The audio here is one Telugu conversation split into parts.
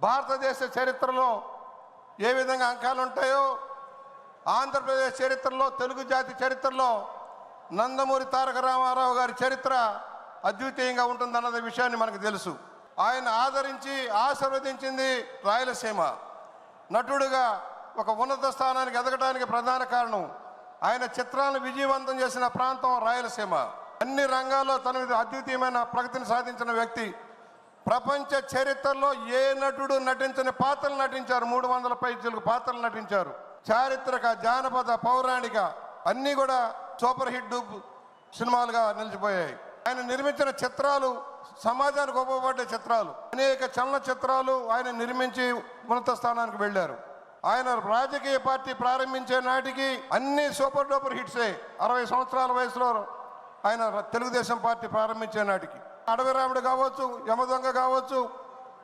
భారతదేశ చరిత్రలో ఏ విధంగా అంకాలు ఉంటాయో ఆంధ్రప్రదేశ్ చరిత్రలో తెలుగు జాతి చరిత్రలో నందమూరి తారక రామారావు గారి చరిత్ర అద్వితీయంగా ఉంటుందన్నది విషయాన్ని మనకు తెలుసు. ఆయన ఆదరించి ఆశీర్వదించింది రాయలసీమ. నటుడుగా ఒక ఉన్నత స్థానానికి ఎదగడానికి ప్రధాన కారణం ఆయన చిత్రాలను విజయవంతం చేసిన ప్రాంతం రాయలసీమ. అన్ని రంగాల్లో తన అద్వితీయమైన ప్రగతిని సాధించిన వ్యక్తి ప్రపంచ చరిత్రలో ఏ నటుడు నటించని పాత్రలు నటించారు? మూడు వందల పైచులకు పాత్రలు నటించారు. చారిత్రక జానపద పౌరాణిక అన్నీ కూడా సూపర్ హిట్ సినిమాలుగా నిలిచిపోయాయి. ఆయన నిర్మించిన చిత్రాలు సమాజానికి ఉపయోగపడే చిత్రాలు. అనేక చలన చిత్రాలు ఆయన నిర్మించి ఉన్నత స్థానానికి వెళ్ళారు. ఆయన రాజకీయ పార్టీ ప్రారంభించే నాటికి అన్ని సూపర్ డూపర్ హిట్సే. అరవై సంవత్సరాల వయసులో ఆయన తెలుగుదేశం పార్టీ ప్రారంభించే నాటికి. అడవి రాముడు కావచ్చు యమదొంగ కావచ్చు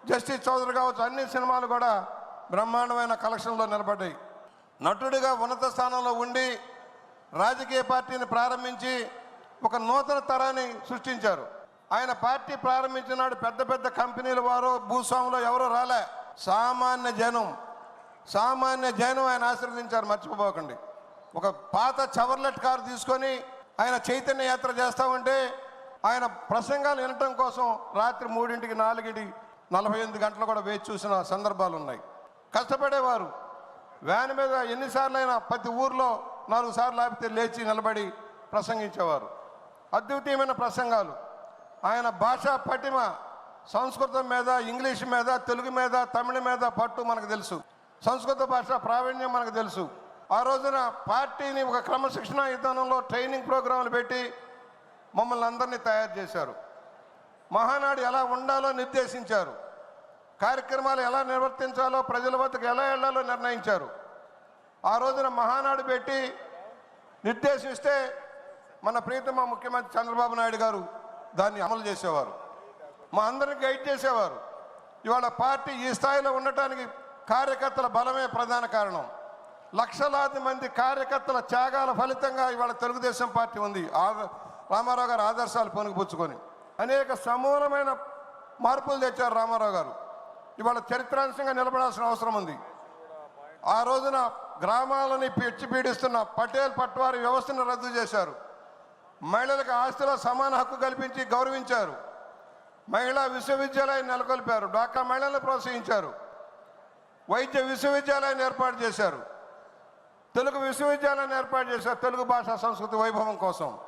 జస్టిస్ చౌదరి కావచ్చు అన్ని సినిమాలు కూడా బ్రహ్మాండమైన కలెక్షన్లో నిలబడ్డాయి. నటుడిగా ఉన్నత స్థానంలో ఉండి రాజకీయ పార్టీని ప్రారంభించి ఒక నూతన తరాన్ని సృష్టించారు. ఆయన పార్టీ ప్రారంభించినాడు పెద్ద పెద్ద కంపెనీల వారు భూస్వాములు ఎవరో రాలే. సామాన్య జనం సామాన్య జనం ఆయన ఆశీర్వదించారు మర్చిపోకండి. ఒక పాత చవర్లెట్ కారు తీసుకొని ఆయన చైతన్య యాత్ర చేస్తా ఉంటే ఆయన ప్రసంగాలు వినటం కోసం రాత్రి మూడింటికి నాలుగింటి నలభై ఎనిమిది గంటలు కూడా వేచి చూసిన సందర్భాలు ఉన్నాయి. కష్టపడేవారు. వ్యాన్ మీద ఎన్నిసార్లు అయినా ప్రతి ఊర్లో నాలుగు సార్లు ఆపితే లేచి నిలబడి ప్రసంగించేవారు. అద్వితీయమైన ప్రసంగాలు. ఆయన భాషా పటిమ సంస్కృతం మీద ఇంగ్లీష్ మీద తెలుగు మీద తమిళ మీద పట్టు మనకు తెలుసు. సంస్కృత భాష ప్రావీణ్యం మనకు తెలుసు. ఆ రోజున పార్టీని ఒక క్రమశిక్షణ విధానంలో ట్రైనింగ్ ప్రోగ్రాంలు పెట్టి మమ్మల్ని అందరినీ తయారు చేశారు. మహానాడు ఎలా ఉండాలో నిర్దేశించారు. కార్యక్రమాలు ఎలా నిర్వర్తించాలో ప్రజల వద్దకు ఎలా వెళ్ళాలో నిర్ణయించారు. ఆ రోజున మహానాడు పెట్టి నిర్దేశిస్తే మన ప్రీతమ ముఖ్యమంత్రి చంద్రబాబు నాయుడు గారు దాన్ని అమలు చేసేవారు. మా అందరిని గైడ్ చేసేవారు. ఇవాళ పార్టీ ఈ స్థాయిలో ఉండటానికి కార్యకర్తల బలమే ప్రధాన కారణం. లక్షలాది మంది కార్యకర్తల త్యాగాల ఫలితంగా ఇవాళ తెలుగుదేశం పార్టీ ఉంది. ఆద- రామారావు గారు ఆదర్శాలు పొనుగుపుచ్చుకొని అనేక సమూలమైన మార్పులు తెచ్చారు రామారావు గారు. ఇవాళ చరిత్రాంశంగా నిలబడాల్సిన అవసరం ఉంది. ఆ రోజున గ్రామాలని పిచ్చి పీడిస్తున్న పటేల్ పట్వారి వ్యవస్థను రద్దు చేశారు. మహిళలకు ఆస్తిలో సమాన హక్కు కల్పించి గౌరవించారు. మహిళా విశ్వవిద్యాలయం నెలకొల్పారు. డాక్టర్ మహిళలను ప్రోత్సహించారు. వైద్య విశ్వవిద్యాలయాన్ని ఏర్పాటు చేశారు. తెలుగు విశ్వవిద్యాలయాన్ని ఏర్పాటు చేశారు తెలుగు భాషా సంస్కృతి వైభవం కోసం.